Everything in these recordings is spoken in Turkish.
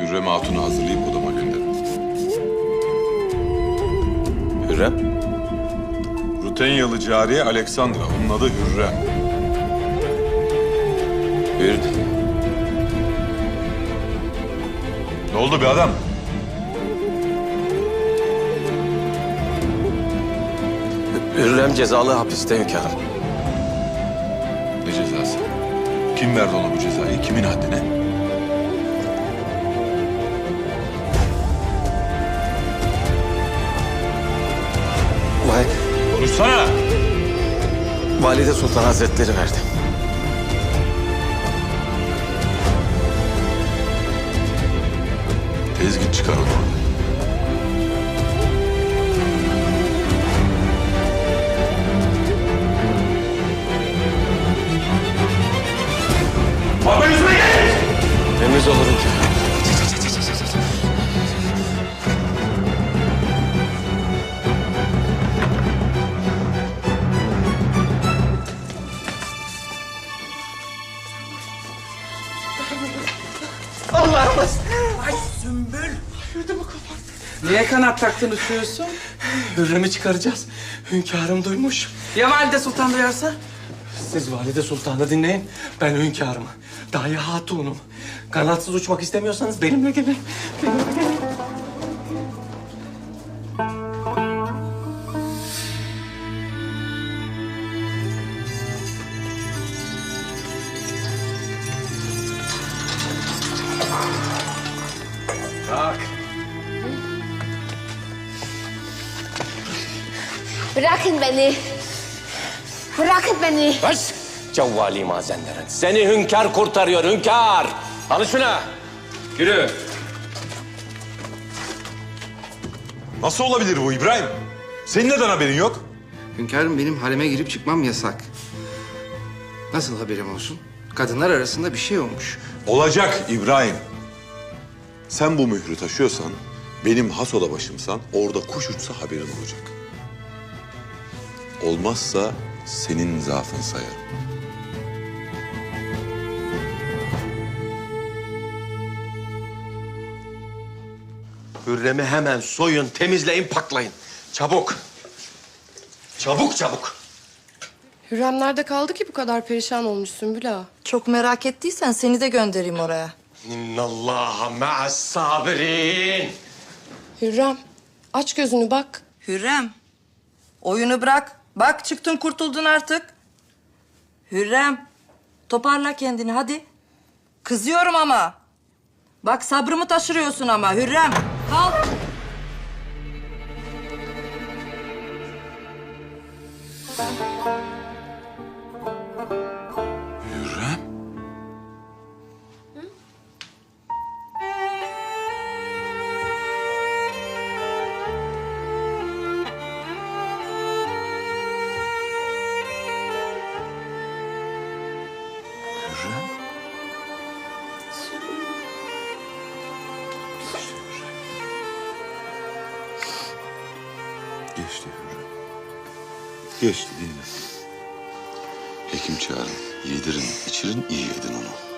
Hürrem Hatun'u hazırlayıp odama gönderin. Hürrem. Rutenyalı cariye Aleksandra. Onun adı Hürrem. Hür... Ne oldu be adam? Hürrem cezalı hapiste hünkârım. Ne cezası? Kim verdi ona bu cezayı? Kimin haddine? Valide Sultan Hazretleri verdi. Tez git çıkar onu oradan. Temiz olur hünkârım. Niye kanat taktın uçuyorsun? Hürrem'i çıkaracağız. Hünkârım duymuş. Ya valide sultan duyarsa? Siz Valide Sultan'ı dinleyin. Ben hünkârım. Dahi hatunum. Kanatsız uçmak istemiyorsanız benimle gelin. Benimle gelin. Bırakın beni. Bırakın beni. Baş! Cevvali mazenlerin. Seni hünkâr kurtarıyor hünkâr. Alın şuna. Yürü. Nasıl olabilir bu İbrahim? Senin neden haberin yok? Hünkârım benim haleme girip çıkmam yasak. Nasıl haberim olsun? Kadınlar arasında bir şey olmuş. Olacak İbrahim. Sen bu mührü taşıyorsan, benim has oda başımsan, orada kuş uçsa haberin olacak. Olmazsa senin zaafın sayarım. Hürrem'i hemen soyun, temizleyin, paklayın. Çabuk. Çabuk çabuk. Hürrem nerede kaldı ki bu kadar perişan olmuş Sümbül ağa? Çok merak ettiysen seni de göndereyim oraya. İnnallaha ma'as sabirin. Hürrem aç gözünü bak. Hürrem, oyunu bırak. Bak çıktın kurtuldun artık. Hürrem, toparla kendini hadi. Kızıyorum ama. Bak sabrımı taşırıyorsun ama Hürrem. Kalk. Geçti değil mi? Hekim çağırın, yedirin, içirin, iyi edin onu.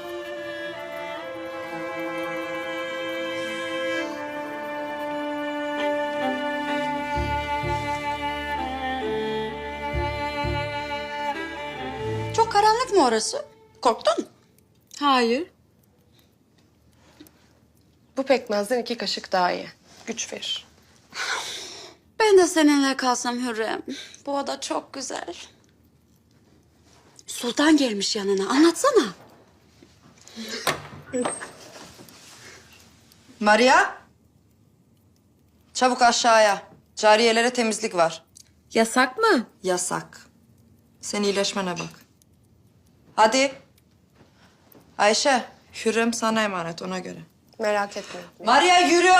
Çok karanlık mı orası? Korktun? Hayır. Bu pekmezden iki kaşık daha iyi. Güç verir. Seninle kalsam Hürrem. Bu oda çok güzel. Sultan gelmiş yanına. Anlatsana. Maria. Çabuk aşağıya. Cariyelere temizlik var. Yasak mı? Yasak. Sen iyileşmene bak. Hadi. Ayşe, Hürrem sana emanet ona göre. Merak etme. Maria yürü.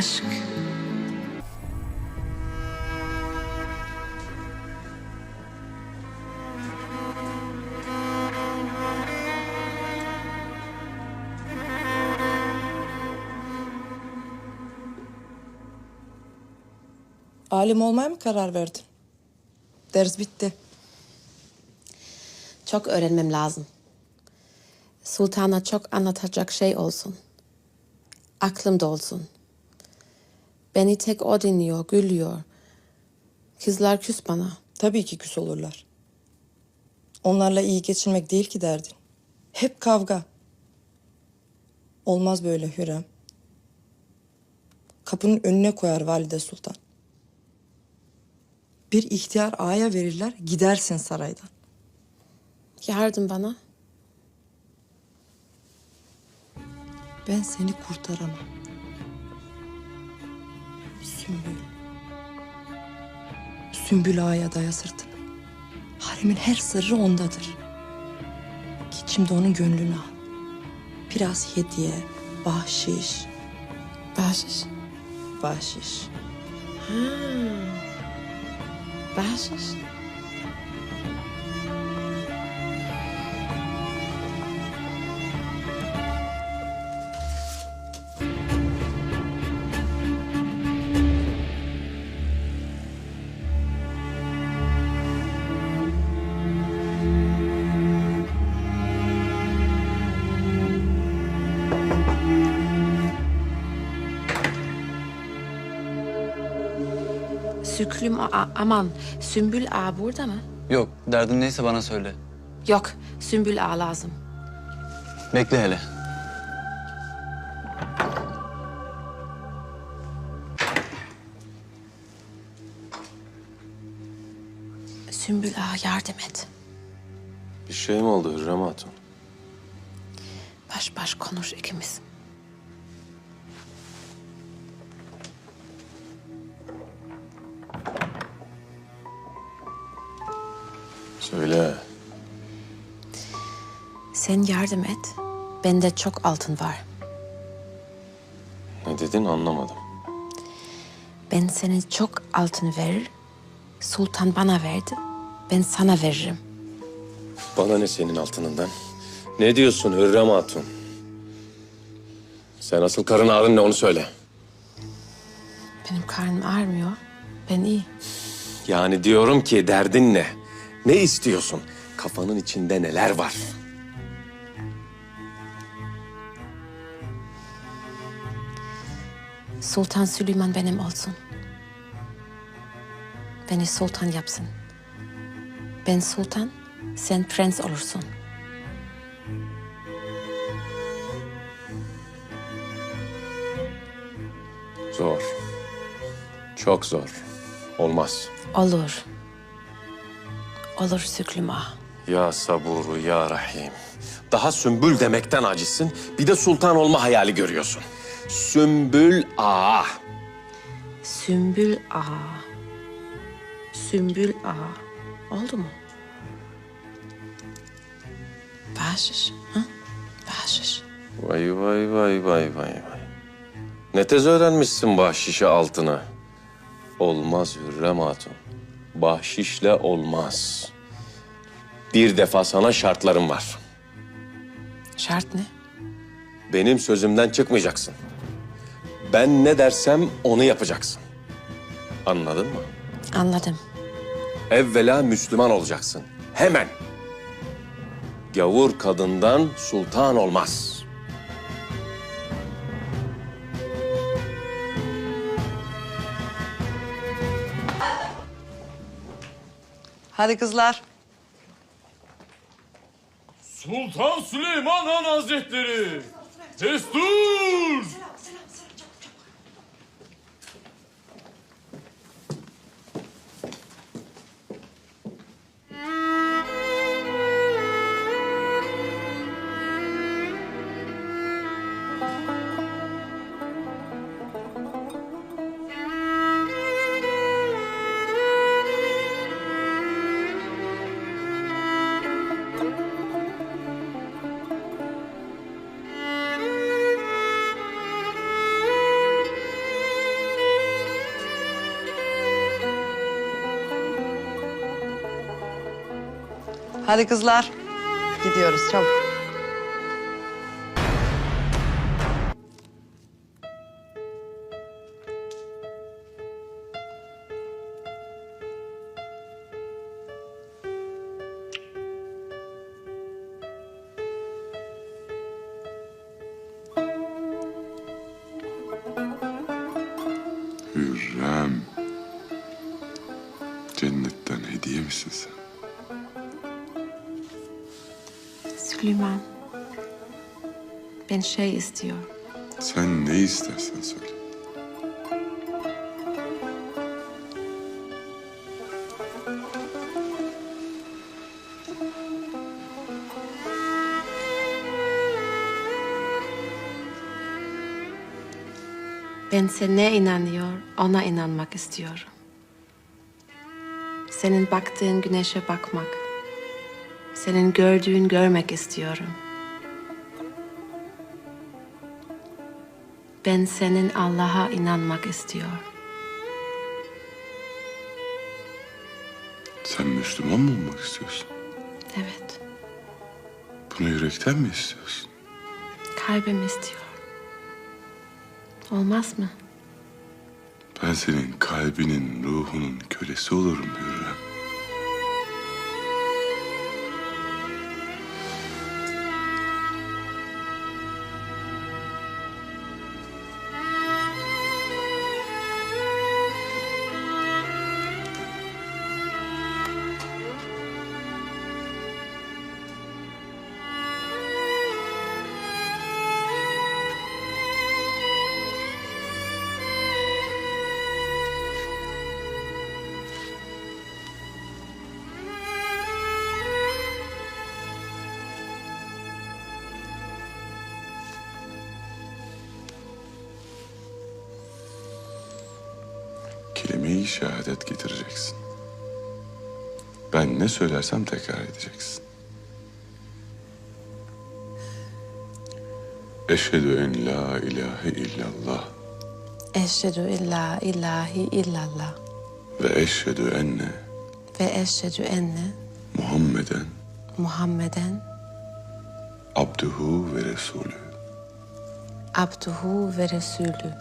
Aşk. Alim olmaya mı karar verdin? Ders bitti. Çok öğrenmem lazım. Sultana çok anlatacak şey olsun. Aklımda olsun. Beni tek o dinliyor, gülüyor. Kızlar küs bana. Tabii ki küs olurlar. Onlarla iyi geçinmek değil ki derdin. Hep kavga. Olmaz böyle Hürrem. Kapının önüne koyar valide sultan. Bir ihtiyar ağaya verirler, gidersin saraydan. Yardım bana. Ben seni kurtaramam. Sümbül. Sümbül ağaya daya sırtını. Haremin her sırrı ondadır. Git şimdi onun gönlünü al. Biraz hediye, bahşiş, Bahşiş. bahşiş. Bahşiş. Süklüm a- aman Sümbül ağa burada mı? Yok, derdin neyse bana söyle. Yok, Sümbül ağa lazım. Bekle hele. Sümbül ağa yardım et. Bir şey mi oldu Hürrem Hatun? Baş baş konuş ikimiz. Söyle. Sen yardım et. Bende çok altın var. Ne dedin anlamadım. Ben sana çok altın verir. Sultan bana verdi. Ben sana veririm. Bana ne senin altınından? Ne diyorsun Hürrem Hatun? Sen asıl karın ağrın ne onu söyle. Benim karnım ağrımıyor. Ben iyi. Yani diyorum ki derdin ne? Ne istiyorsun? Kafanın içinde neler var? Sultan Süleyman benim olsun. Beni sultan yapsın. Ben sultan, sen prens olursun. Zor. Çok zor. Olmaz. Olur. Olur Süklüm ağa. Ya saburu ya rahim. Daha sümbül demekten acizsin. Bir de sultan olma hayali görüyorsun. Sümbül ağa. Sümbül ağa. Sümbül ağa. Oldu mu? Bahşiş. Ha? Bahşiş. Vay vay vay vay vay vay. Ne tez öğrenmişsin bahşişi altına. Olmaz Hürrem Hatun. Bahşişle olmaz. Bir defa sana şartlarım var. Şart ne? Benim sözümden çıkmayacaksın. Ben ne dersem onu yapacaksın. Anladın mı? Anladım. Evvela Müslüman olacaksın. Hemen. Gavur kadından sultan olmaz. Hadi kızlar. Sultan Süleyman Han Hazretleri! Destur! Hadi kızlar. Gidiyoruz çabuk. Hürrem. Cennetten hediye misin sen? Süleyman. Ben şey istiyor. Sen ne istersen söyle. Ben sana inanıyor, ona inanmak istiyorum. Senin baktığın güneşe bakmak. Senin gördüğün görmek istiyorum. Ben senin Allah'a inanmak istiyorum. Sen Müslüman mı olmak istiyorsun? Evet, Bunu yürekten mi istiyorsun? kalbim istiyor. Olmaz mı? Ben senin kalbinin, ruhunun kölesi olurum Hürrem. Kelime-i şehadet getireceksin. Ben ne söylersem tekrar edeceksin. Eşhedü en la ilahe illallah Eşhedü illa ilahi illallah ve eşhedü enne ve eşhedü enne Muhammeden Muhammeden abduhu ve resulü. abduhu ve resulü.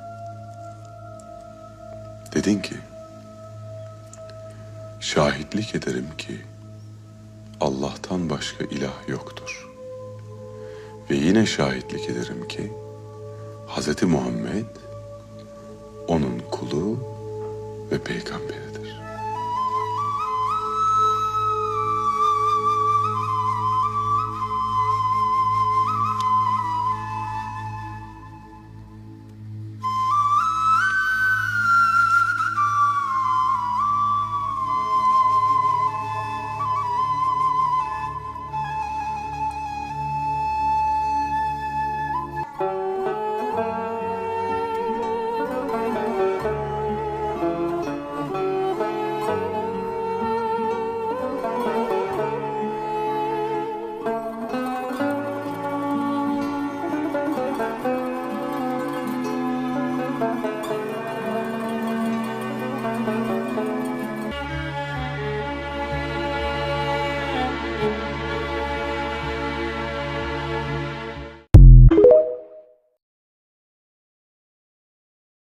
Dedin ki, şahitlik ederim ki Allah'tan başka ilah yoktur. Ve yine şahitlik ederim ki Hz. Muhammed onun kulu ve peygamberidir.